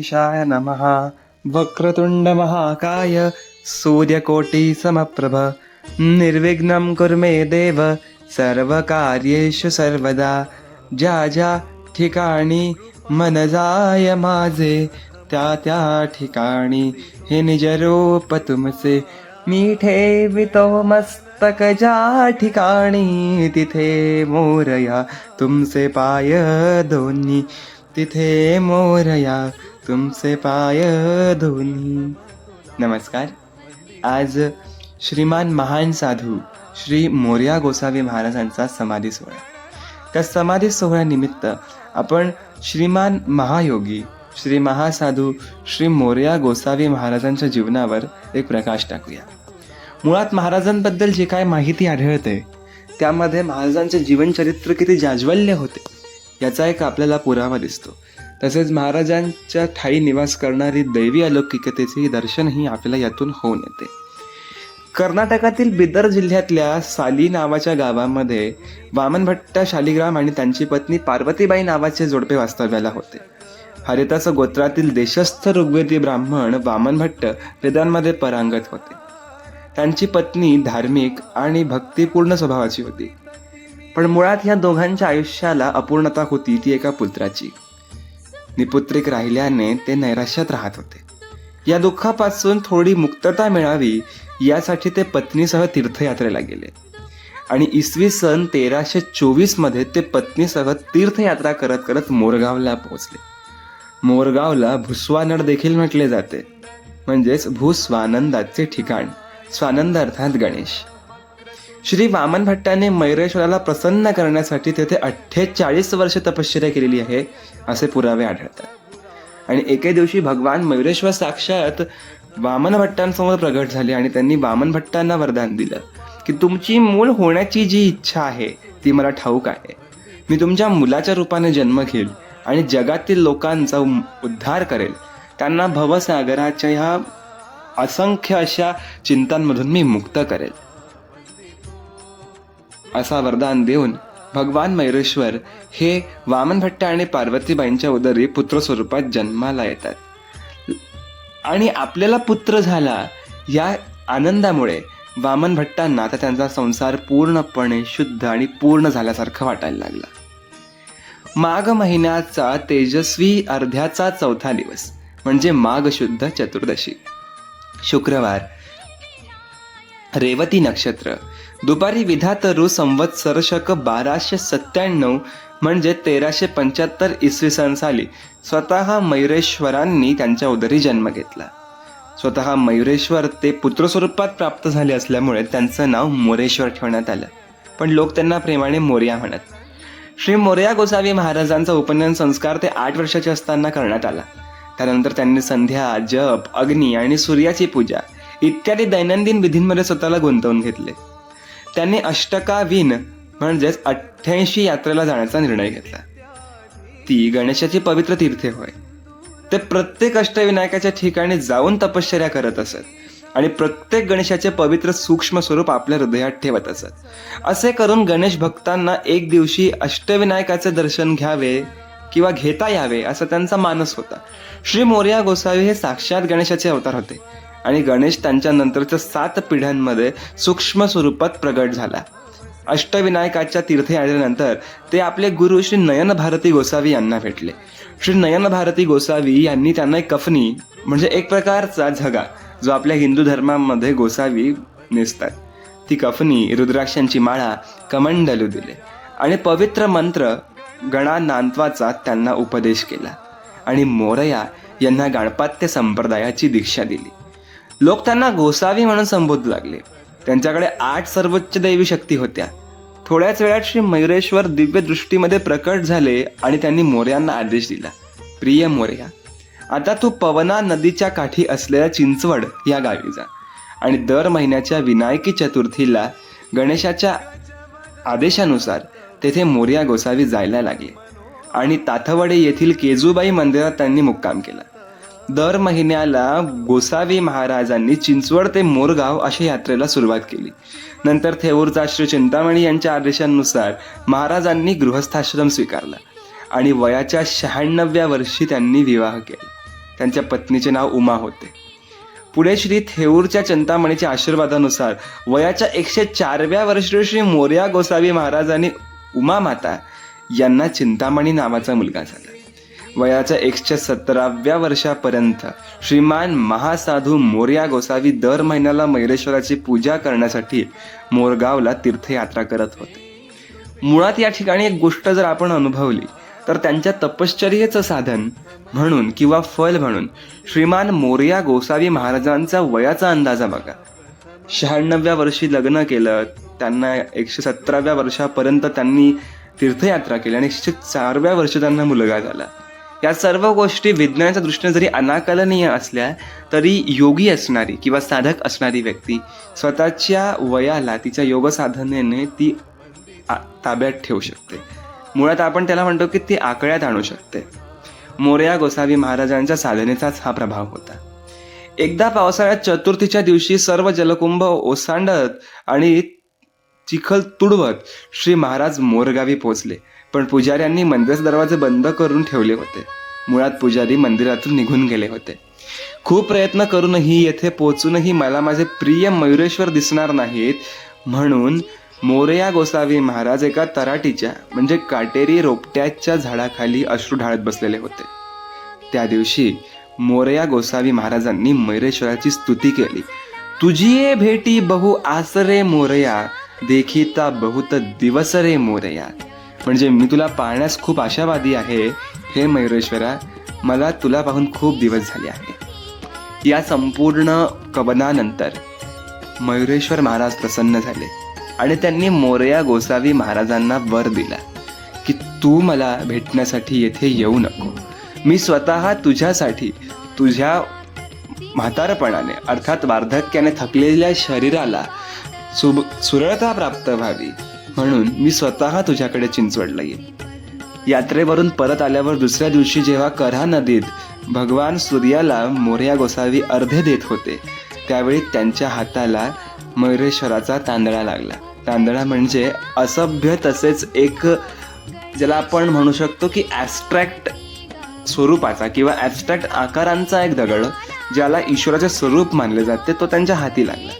गणेशाय नमः। वक्रतुण्डमहाकाय सूर्यकोटिसमप्रभ। निर्विघ्नं कुरु मे देव सर्वकार्येषु सर्वदा। ज्या ज्या ठिकाणी मन जाय माझे त्या त्या ठिकाणी हे निजरूप तुमचे मी ठेवितो मस्तक ज्या ठिकाणी तिथे मोरया तुमचे पाय दोन्ही। तिथे मोरया तुमचे पाय धोनी। नमस्कार। आज श्रीमान महान साधू श्री मोर्या गोसावी महाराजांचा समाधी सोहळा। त्या समाधी सोहळ्यानिमित्त आपण श्रीमान महायोगी श्री महासाधू श्री मोर्या गोसावी महाराजांच्या जीवनावर एक प्रकाश टाकूया। मुळात महाराजांबद्दल जे काय माहिती आढळते त्यामध्ये महाराजांचे जीवनचरित्र किती जाज्वल्य होते याचा एक आपल्याला पुरावा दिसतो। तसेच महाराजांच्या ठाई निवास करणारी दैवी अलौकिकतेचे दर्शनही आपल्याला यातून होऊन येते. कर्नाटकातील बिदर जिल्ह्यातल्या साली नावाच्या गावामध्ये वामनभट्ट शालिग्राम आणि त्यांची पत्नी पार्वतीबाई नावाचे जोडपे वास्तव्याला होते. हरितास गोत्रातील देशस्थ ऋग्वेदी ब्राह्मण वामनभट्ट वेदांमध्ये परांगत होते. त्यांची पत्नी धार्मिक आणि भक्तिपूर्ण स्वभावाची होती. पण मुळात ह्या दोघांच्या आयुष्याला अपूर्णता होती ती एका पुत्राची. निपुत्रिक राहिल्याने ते नैराश्यात राहत होते. या दुःखापासून थोडी मुक्तता मिळावी यासाठी ते पत्नीसह तीर्थयात्रेला गेले. आणि इसवी सन तेराशे चोवीसमध्ये ते पत्नीसह तीर्थयात्रा करत करत मोरगावला पोहोचले. मोरगावला भूस्वानड देखील म्हटले जाते. म्हणजेच भूस्वानंदाचे ठिकाण स्वानंद अर्थात गणेश. श्री वामन भट्टाने मैरेश्वराला प्रसन्न करण्यासाठी तेथे अठ्ठेचाळीस वर्ष तपश्चर्या केलेली आहे असे पुरावे आढळतात. आणि एके दिवशी भगवान मयुरेश्वर साक्षात वामन भट्टांसमोर प्रगट झाले आणि त्यांनी वामन भट्टांना वरदान दिलं की तुमची मूळ होण्याची जी इच्छा आहे ती मला ठाऊक आहे. मी तुमच्या मुलाच्या रूपाने जन्म घेईल आणि जगातील लोकांचा उद्धार करेल. त्यांना भवसागराच्या ह्या असंख्य अशा चिंतांमधून मी मुक्त करेल. असा वरदान देऊन भगवान मैरेश्वर हे वामनभट्ट आणि पार्वतीबाईंच्या उदरी पुत्र स्वरूपात जन्माला येतात. आणि आपल्याला पुत्र झाला या आनंदामुळे वामनभट्टांना तर त्यांचा संसार पूर्णपणे शुद्ध आणि पूर्ण झाल्यासारखं वाटायला लागला. माघ महिन्याचा तेजस्वी अर्ध्याचा चौथा दिवस म्हणजे माघ शुद्ध चतुर्दशी. शुक्रवार रेवती नक्षत्र दुपारी विधात ऋ संवत्सर शक बाराशे सत्त्याण्णव म्हणजे तेराशे पंच्याहत्तर इसवी सन साली स्वतः मयुरेश्वरांनी त्यांच्या उदरी जन्म घेतला. स्वतः मयुरेश्वर ते पुत्रस्वरूपात प्राप्त झाले असल्यामुळे त्यांचं नाव मोरेश्वर ठेवण्यात आलं. पण लोक त्यांना प्रेमाने मोर्या म्हणत. श्री मोर्या गोसावी महाराजांचा उपनयन संस्कार ते आठ वर्षाचे असताना करण्यात आला. त्यानंतर त्यांनी संध्या जप अग्नी आणि सूर्याची पूजा इत्यादी दैनंदिन विधींमध्ये स्वतःला गुंतवून घेतले. त्यांनी अष्टकाविन म्हणजेच अठ्ठ्याऐंशी यात्रेला जाण्याचा निर्णय घेतला. ती गणेशाची पवित्र तीर्थे होय. ते प्रत्येक अष्टविनायकाच्या ठिकाणी जाऊन तपश्चर्या करत असत आणि प्रत्येक गणेशाचे पवित्र सूक्ष्म स्वरूप आपल्या हृदयात ठेवत असत. असे करून गणेश भक्तांना एक दिवशी अष्टविनायकाचे दर्शन घ्यावे किंवा घेता यावे असा त्यांचा मानस होता. श्री मोर्या गोसावी हे साक्षात गणेशाचे अवतार होते. आणि गणेश त्यांच्या नंतरच्या सात पिढ्यांमध्ये सूक्ष्म स्वरूपात प्रगट झाला. अष्टविनायकाच्या तीर्थयात्रेनंतर ते आपले गुरु श्री नयन भारती गोसावी यांना भेटले. श्री नयन भारती गोसावी यांनी त्यांना एक कफनी म्हणजे एक प्रकारचा झगा जो आपल्या हिंदू धर्मामध्ये गोसावी नेसतात. ती कफनी रुद्राक्षांची माळा कमंडलू दिले आणि पवित्र मंत्र गणा नांतवाचा त्यांना उपदेश केला आणि मोरया यांना गाणपात्य संप्रदायाची दीक्षा दिली. लोक त्यांना गोसावी म्हणून संबोधू लागले. त्यांच्याकडे आठ सर्वोच्च दैवी शक्ती होत्या. थोड्याच वेळात श्री मयुरेश्वर दिव्य दृष्टीमध्ये प्रकट झाले आणि त्यांनी मोर्यांना आदेश दिला. प्रिय मोर्या आता तू पवना नदीच्या काठी असलेल्या चिंचवड या गावी जा. आणि दर महिन्याच्या विनायकी चतुर्थीला गणेशाच्या आदेशानुसार तेथे मोर्या गोसावी जायला लागले. आणि ताथवडे येथील केजूबाई मंदिरात त्यांनी मुक्काम केला. दर महिन्याला गोसावी महाराजांनी चिंचवड ते मोरगाव अशा यात्रेला सुरुवात केली. नंतर थेऊरचा श्री चिंतामणी यांच्या आदेशानुसार महाराजांनी गृहस्थाश्रम स्वीकारला आणि वयाच्या शहाण्णव्या वर्षी त्यांनी विवाह केला. त्यांच्या पत्नीचे नाव उमा होते. पुढे श्री थेऊरच्या चिंतामणीच्या आशीर्वादानुसार वयाच्या एकशे चारव्या वर्षी श्री मोर्या गोसावी महाराजांनी उमा माता यांना चिंतामणी नावाचा मुलगा झाला. वयाच्या एकशे सतराव्या वर्षापर्यंत श्रीमान महासाधू मोर्या गोसावी दर महिन्याला मैरेश्वराची पूजा करण्यासाठी मोरगावला तीर्थयात्रा करत होते. मुळात या ठिकाणी एक गोष्ट जर आपण अनुभवली तर त्यांच्या तपश्चर्येचं साधन म्हणून किंवा फल म्हणून श्रीमान मोर्या गोसावी महाराजांचा वयाचा अंदाजा बघा. शहाण्णव्या वर्षी लग्न केलं त्यांना एकशे सतराव्या वर्षापर्यंत त्यांनी तीर्थयात्रा केली आणि एकशे चारव्या वर्षी त्यांना मुलगा झाला. या सर्व गोष्टी विज्ञानाच्या दृष्टीने जरी अनाकलनीय असल्या तरी योगी असणारी किंवा साधक असणारी व्यक्ती स्वतःच्या वयाला तिच्या योगसाधनेने ती ताब्यात ठेवू शकते. मुळात आपण त्याला म्हणतो की ती आकड्यात आणू शकते. मोरया गोसावी महाराजांच्या साधनेचाच हा प्रभाव होता. एकदा पावसाळ्यात चतुर्थीच्या दिवशी सर्व जलकुंभ ओसांडत आणि चिखल तुडवत श्री महाराज मोरगावी पोचले पण पुजाऱ्यांनी मंदिराचे दरवाजे बंद करून ठेवले होते. मुळात पुजारी मंदिरातून निघून गेले होते. खूप प्रयत्न करूनही येथे पोचूनही मला माझे प्रिय मयुरेश्वर दिसणार नाहीत. म्हणून मोरया गोसावी महाराज एका तराटीच्या म्हणजे काटेरी रोपट्याच्या झाडाखाली अश्रू ढाळत बसलेले होते. त्या दिवशी मोरया गोसावी महाराजांनी मयुरेश्वराची स्तुती केली. तुझी ये भेटी बहु आसरे मोरया देखिता बहुत दिवस रे मोरया म्हणजे मी तुला पाहण्यास खूप आशावादी आहे हे मयुरेश्वरा मला तुला पाहून खूप दिवस झाले आहे या संपूर्ण कवनानंतर मयुरेश्वर महाराज प्रसन्न झाले आणि त्यांनी मोरया गोसावी महाराजांना वर दिला की तू मला भेटण्यासाठी येथे येऊ नको. मी स्वतः तुझ्यासाठी तुझ्या म्हातारपणाने अर्थात वार्धक्याने थकलेल्या शरीराला सुब सुरळता प्राप्त व्हावी. म्हणून मी स्वतः तुझ्याकडे चिंचवडला येईल यात्रेवरून परत आल्यावर दुसऱ्या दिवशी जेव्हा करहा नदीत भगवान सूर्याला मोर्या गोसावी अर्धे देत होते त्यावेळी त्यांच्या हाताला मयुरेश्वराचा तांदळा लागला. तांदळा म्हणजे असभ्य तसेच एक ज्याला आपण म्हणू शकतो की ॲबस्ट्रॅक्ट स्वरूपाचा किंवा ॲबस्ट्रॅक्ट आकारांचा एक दगड ज्याला ईश्वराचे स्वरूप मानले जाते तो त्यांच्या हाती लागला.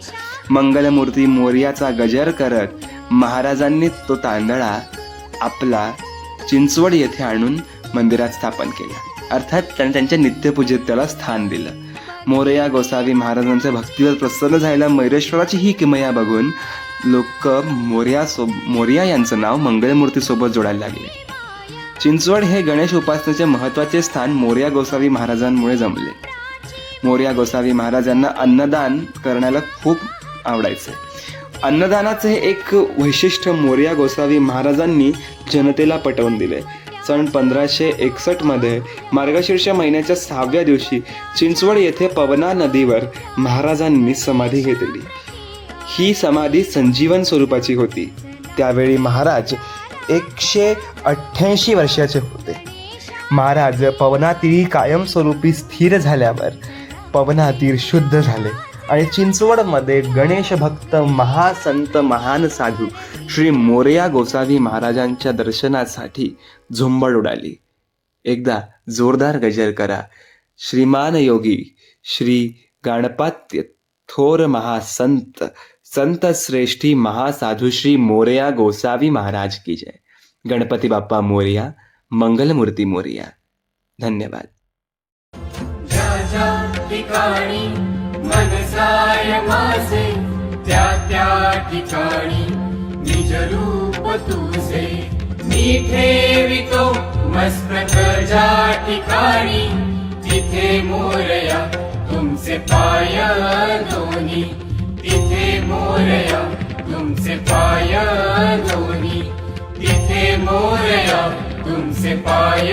मंगलमूर्ती मोर्याचा गजर करत महाराजांनी तो तांदळा आपला चिंचवड येथे आणून मंदिरात स्थापन केला. अर्थात त्यांनी त्यांच्या नित्यपूजेत त्याला स्थान दिलं. मोरया गोसावी महाराजांच्या भक्तीवर प्रसन्न झालेल्या मैरेश्वराची ही किमया बघून लोक मोर्या सो मोर्या यांचं नाव मंगलमूर्तीसोबत जोडायला लागले. चिंचवड हे गणेश उपासनेचे महत्त्वाचे स्थान मोर्या गोसावी महाराजांमुळे जमले. मोर्या गोसावी महाराजांना अन्नदान करण्याला खूप आवडायचे. अन्नदानाचे हे एक वैशिष्ट्य मोर्या गोसावी महाराजांनी जनतेला पटवून दिले सन पंधराशे एकसष्टमध्ये मार्गशीर्ष महिन्याच्या सहाव्या दिवशी चिंचवड येथे पवना नदीवर महाराजांनी समाधी घेतली. ही समाधी संजीवन स्वरूपाची होती. त्यावेळी महाराज एकशे अठ्ठ्याऐंशी वर्षाचे होते. महाराज पवनातीरी कायमस्वरूपी स्थिर झाल्यावर पवनातीर शुद्ध झाले. आणि चिंचवडमध्ये गणेश भक्त महासंत महान साधू श्री मोरया गोसावी महाराजांच्या दर्शनासाठी झुंबड उडाली. एकदा जोरदार गजर करा. श्रीमान योगी श्री गणपत्य थोर महासंत संत श्रेष्ठी महासाधू श्री मोरया गोसावी महाराज की जय. गणपती बाप्पा मोरया मंगलमूर्ती मोरया. धन्यवाद. ज्या ज्या मनसाय माझे त्या त्या ठिकाणी निज रूप तुझे. मी ठेवितो मस्तक ज्या ठिकाणी तिथे मोरया तुमचे पाय दोन्ही तिथे मोरया तुमचे पाय दोन्ही तिथे मोरया तुमचे पाय